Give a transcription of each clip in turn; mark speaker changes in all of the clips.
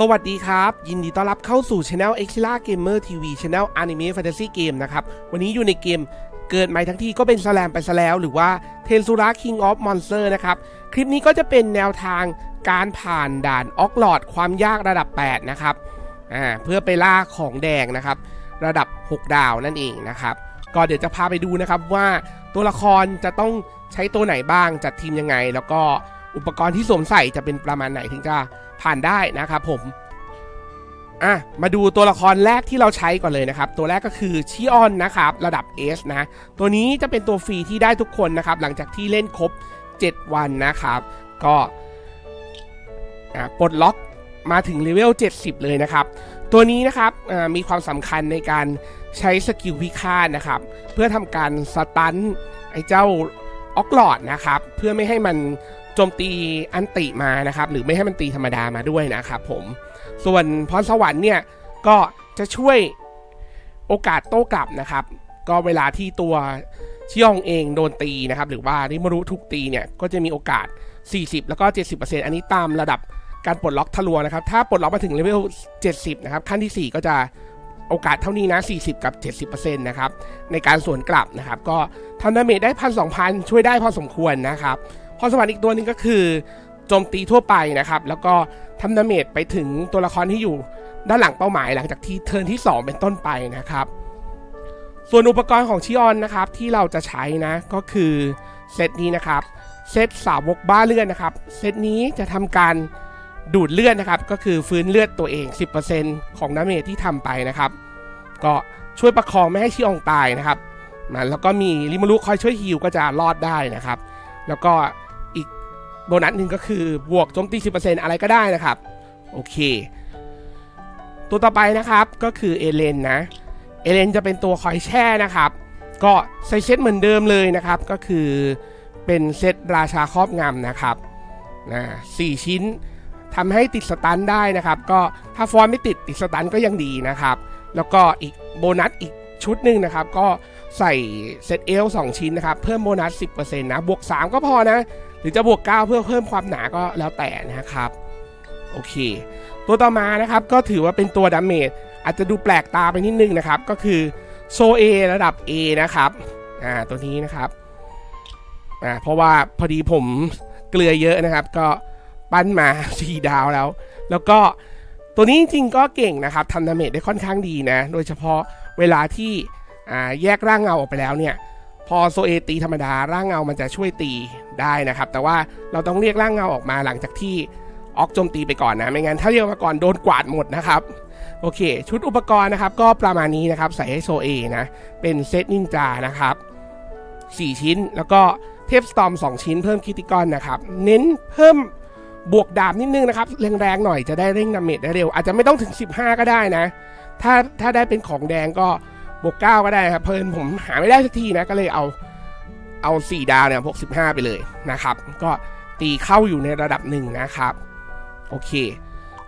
Speaker 1: สวัสดีครับ ยินดีต้อนรับเข้าสู่ช anel e x i l a Gamer TV Channel Anime Fantasy Game นะครับ วันนี้อยู่ในเกมเกิดใหม่ทั้งที่ก็เป็นสแลมไปซะแล้ว หรือว่า t e n s u r a King of Monster นะครับ คลิปนี้ก็จะเป็นแนวทางการผ่านด่านออกหลอดความยากระดับ 8 นะครับอ่าเพื่อไปล่าของแดงนะครับ ระดับ 6 ดาวนั่นเองนะครับ ก็เดี๋ยวจะพาไปดูนะครับว่าตัวละครจะต้องใช้ตัวไหนบ้างจัดทีมยังไง แล้วก็อุปกรณ์ที่สวมใส่จะเป็นประมาณไหนถึงจะ ผ่านได้นะครับผมอะมาดูตัวละครแรกที่เราใช้ก่อนเลยนะครับ ตัวแรกก็คือชิออนนะครับ ระดับ S นะ ตัวนี้จะเป็นตัวฟรีที่ได้ทุกคนนะครับ หลังจากที่เล่นครบ 7 วันนะครับ ก็ปลดล็อกมาถึงเลเวล 70 เลยนะครับ ตัวนี้นะครับมีความสำคัญในการใช้สกิลพิฆาตนะครับ เพื่อทำการสตันไอ้เจ้าออกหลอดนะครับ เพื่อไม่ให้มัน โจมตีอันติมานะครับหรือไม่ให้มันตีธรรมดามาด้วยนะครับผมส่วนพรสวรรค์เนี่ยก็จะช่วยโอกาสโต้กลับนะครับ ก็เวลาที่ตัวชิยองเองโดนตีนะครับหรือว่าริมารุถูกตีเนี่ยก็จะมีโอกาส 40 แล้วก็ 70%อันนี้ตามระดับการปลดล็อกทะลวงนะครับ ถ้าปลดล็อกมาถึงเลเวล 70 นะครับ ขั้นที่ 4 ก็จะโอกาสเท่านี้นะ 40 กับ 70%นะครับ ในการสวนกลับนะครับ ก็ทำดาเมจได้พันสองพันช่วยได้พอสมควรนะครับ พรสวรรค์อีกตัวหนึงก็คือโจมตีทั่วไปนะครับ แล้วก็ทำดาเมจไปถึงตัวละครที่อยู่ด้านหลังเป้าหมายหลังจากที่เทิร์นที่ 2 เป็นต้นไปนะครับ ส่วนอุปกรณ์ของชิออนนะครับที่เราจะใช้นะก็คือเซตนี้นะครับเซตสาวกบ้าเลือดนะครับเซตนี้จะทำการดูดเลือดนะครับ ก็คือฟื้นเลือดตัวเอง 10%ของดาเมจที่ทำไปนะครับ ก็ช่วยประคองไม่ให้ชิอองตายนะครับนแล้วก็มีริมารุคอยช่วยฮิวก็จะรอดได้นะครับ แล้วก็ โบนัสหนึ่งก็คือบวกโจมตี 10%อะไรก็ได้นะครับ โอเค ตัวต่อไปนะครับก็คือเอเลนนะ เอเลนจะเป็นตัวคอยแช่นะครับ ก็ใส่เซตเหมือนเดิมเลยนะครับ ก็คือเป็นเซตราชาครอบงำนะครับนะสี่ชิ้นทำให้ติดสตันได้นะครับ ก็ถ้าฟอนไม่ติดติดสตันก็ยังดีนะครับ แล้วก็อีกโบนัสอีกชุดหนึ่งนะครับ ก็ ใส่เซตเอล2ชิ้นนะครับเพิ่มโบนัส 10%นะบวก 3 ก็พอนะ หรือจะบวก 9 เพื่อเพิ่มความหนาก็แล้วแต่นะครับ โอเค ตัวต่อมานะครับก็ถือว่าเป็นตัวดาเมจอาจจะดูแปลกตาไปนิดนึงนะครับ ก็คือโซเอระดับ A นะครับอ่าตัวนี้นะครับอ่าเพราะว่าพอดีผมเกลือเยอะนะครับ ก็ปั้นมา4ดาวแล้ว แล้วก็ตัวนี้จริงก็เก่งนะครับทำดาเมจได้ค่อนข้างดีนะ โดยเฉพาะเวลาที่ แยกร่างเงาออกไปแล้วเนี่ยพอโซเอตีธรรมดาร่างเงามันจะช่วยตีได้นะครับ แต่ว่าเราต้องเรียกร่างเงาออกมาหลังจากที่ออกโจมตีไปก่อนนะไม่งั้นถ้าเรียกมาก่อนโดนกวาดหมดนะครับโอเค ชุดอุปกรณ์นะครับ ก็ประมาณนี้นะครับ ใส่ให้โซเอนะ เป็นเซตนินจานะครับ 4 ชิ้นแล้วก็เทพสตอม 2 ชิ้นเพิ่มคิติกอนนะครับ เน้นเพิ่มบวกดาบนิดนึงนะครับแรงๆหน่อยจะได้เร่งดาเมจได้เร็ว อาจจะไม่ต้องถึง 15 ก็ได้นะ ถ้าถ้าได้เป็นของแดงก็ บวก9ก็ได้ครับเพลินผมหาไม่ได้สักทีนะก็เลยเอาเอา 4 ดาวเนี่ยพวก15 ไปเลยนะครับ ก็ตีเข้าอยู่ในระดับหนึ่งนะครับ โอเค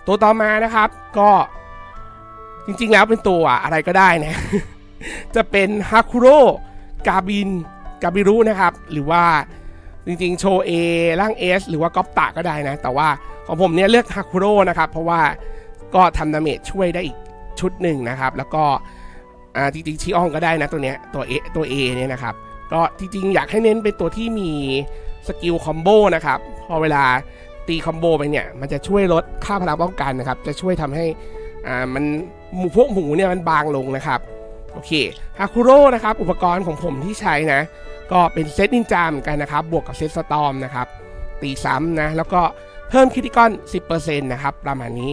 Speaker 1: ตัวต่อมานะครับก็จริงๆแล้วเป็นตัวอะไรก็ได้นะ จะเป็นฮาคุโร่กาบินกาบิรุนะครับ หรือว่าจริงๆ โชเอร่างเอสหรือว่าก๊อปตะก็ได้นะ แต่ว่าของผมเนี่ยเลือกฮาคุโร่นะครับ เพราะว่าก็ทำดาเมจช่วยได้อีกชุดหนึ่งนะครับ แล้วก็ อ่าจริงๆชิอองก็ได้นะตัวเนี้ยตัวเอตัว A เนี่ยนะครับก็จริงๆอยากให้เน้นเป็นตัวที่มีสกิลคอมโบนะครับพอเวลาตีคอมโบไปเนี่ยมันจะช่วยลดค่าพลังป้องกันนะครับจะช่วยทำให้อ่ามันหมูพวกหมูเนี่ยมันบางลงนะครับโอเคฮาคุโร่นะครับอุปกรณ์ของผมที่ใช้นะก็เป็นเซตนินจาเหมือนกันนะครับ บวกกับเซตสตอมนะครับตีซ้ำนะแล้วก็เพิ่มคิติกอน 10%นะครับประมาณนี้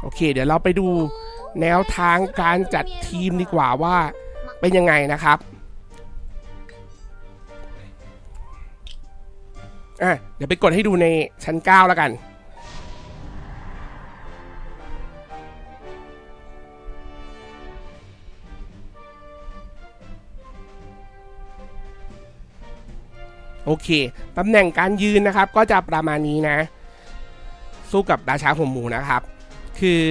Speaker 1: โอเค เดี๋ยวเราไปดู แนวทางการจัดทีมดีกว่าว่าเป็นยังไงนะครับอะเดี๋ยวไปกดให้ดูในชั้น 9 แล้วกันโอเค ตำแหน่งการยืนนะครับ ก็จะประมาณนี้นะ สู้กับราชาหัวหมูนะครับ คือ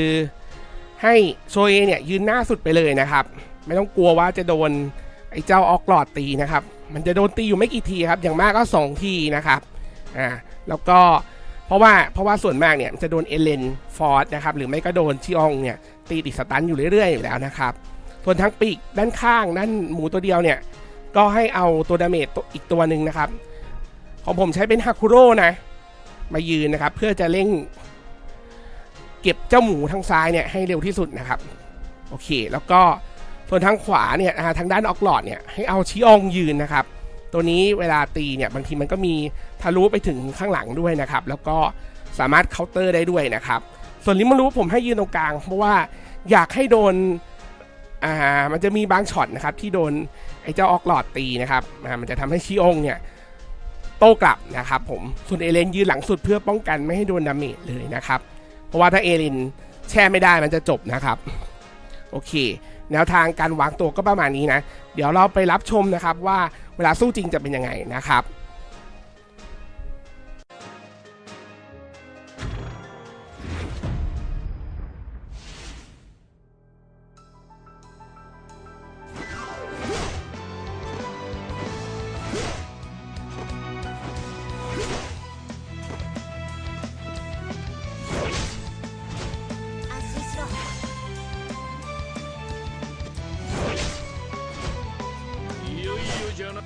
Speaker 1: ให้โซเอเนี่ยยืนหน้าสุดไปเลยนะครับ ไม่ต้องกลัวว่าจะโดนไอ้เจ้าออกหลอดตีนะครับ มันจะโดนตีอยู่ไม่กี่ทีครับ อย่างมากก็ 2 ทีนะครับอ่าแล้วก็เพราะว่าเพราะว่าส่วนมากเนี่ยมันจะโดนเอเลนฟอร์ดนะครับหรือไม่ก็โดนชิองเนี่ยตีติดสตันอยู่เรื่อยๆอยู่แล้วนะครับ ส่วนทางปีกด้านข้างด้านหมูตัวเดียวเนี่ยก็ให้เอาตัวดาเมจอีกตัวหนึ่งนะครับ ของผมใช้เป็นฮาคุโร่นะมายืนนะครับ เพื่อจะเร่ง เก็บเจ้าหมูทางซ้ายเนี่ยให้เร็วที่สุดนะครับโอเค แล้วก็ส่วนทางขวาเนี่ยทางด้านออกหลอดเนี่ยให้เอาชิอองยืนนะครับ ตัวนี้เวลาตีเนี่ยบางทีมันก็มีทะลุไปถึงข้างหลังด้วยนะครับ แล้วก็สามารถเคาน์เตอร์ได้ด้วยนะครับ ส่วนลิมารุผมให้ยืนตรงกลาง เพราะว่าอยากให้โดนอ่ามันจะมีบางช็อตนะครับที่โดนไอ้เจ้าออกหลอดตีนะครับอ่ามันจะทำให้ชิอองเนี่ยโต้กลับนะครับผมส่วนเอเลนยืนหลังสุดเพื่อป้องกันไม่ให้โดนดาเมจเลยนะครับ เพราะว่าถ้าเอรินแช่ไม่ได้มันจะจบนะครับ โอเค แนวทางการวางตัวก็ประมาณนี้นะ เดี๋ยวเราไปรับชมนะครับว่าเวลาสู้จริงจะเป็นยังไงนะครับ
Speaker 2: olacağını...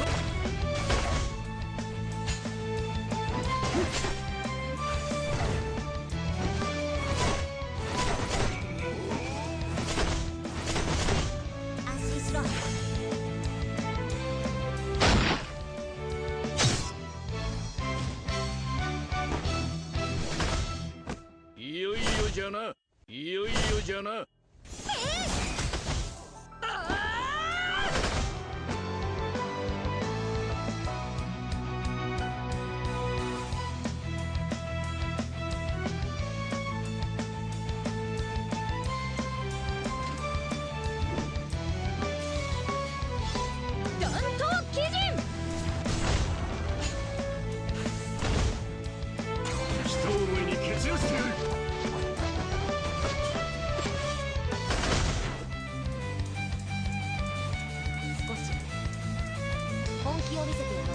Speaker 2: So
Speaker 3: 気を見せてやろ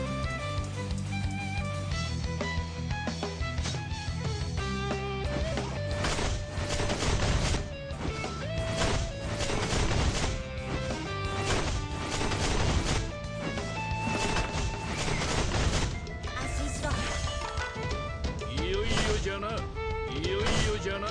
Speaker 3: う
Speaker 2: いよいよじゃないよいよじゃな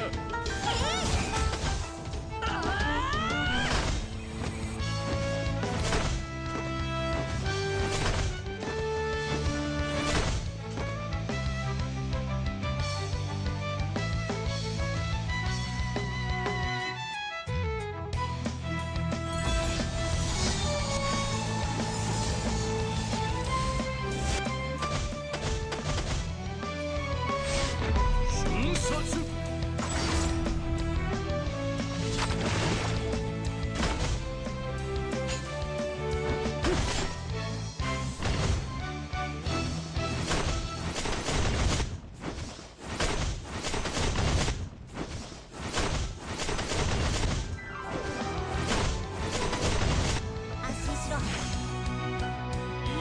Speaker 3: しろ。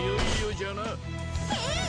Speaker 2: いよいよじゃな。
Speaker 3: 安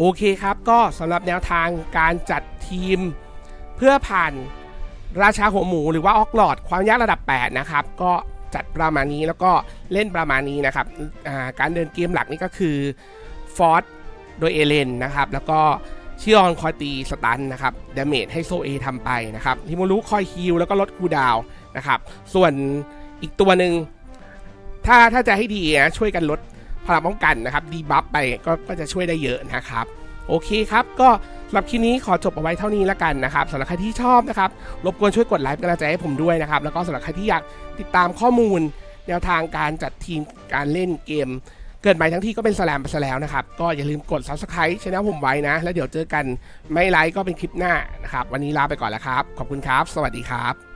Speaker 1: โอเคครับก็สำหรับแนวทางการจัดทีม เพื่อผ่านราชาหัวหมูหรือว่าออกหลอดความยากระดับ 8 นะครับ ก็จัดประมาณนี้แล้วก็เล่นประมาณนี้นะครับาการเดินเกมหลักนี่ก็คือฟอร์โดยเอเลนนะครับ แล้วก็ชิออนคอยตีสตันนะครับดาเมจให้โซเอทำไปนะครับทิโมรุคอยฮิลแล้วก็ลดคูดาวนะครับ ส่วนอีกตัวหนึ่งถ้าถ้าจะให้ดีนะช่วยกันลด พลังป้องกันนะครับดีบัฟไปก็ก็จะช่วยได้เยอะนะครับ โอเคครับ ก็สำหรับคลิปนี้ขอจบเอาไว้เท่านี้แล้วกันนะครับสำหรับใครที่ชอบนะครับรบกวนช่วยกดไลค์เป็นกำลังใจให้ผมด้วยนะครับ แล้วก็สำหรับใครที่อยากติดตามข้อมูล แนวทางการจัดทีมการเล่นเกม เกิดใหม่ทั้งที่ก็เป็นสแลมไปซะแล้วนะครับ ก็อย่าลืมกด subscribe ช่องผมไว้นะ แล้วเดี๋ยวเจอกันไม่ไลค์ก็เป็นคลิปหน้านะครับวันนี้ลาไปก่อนแล้วครับ ขอบคุณครับ สวัสดีครับ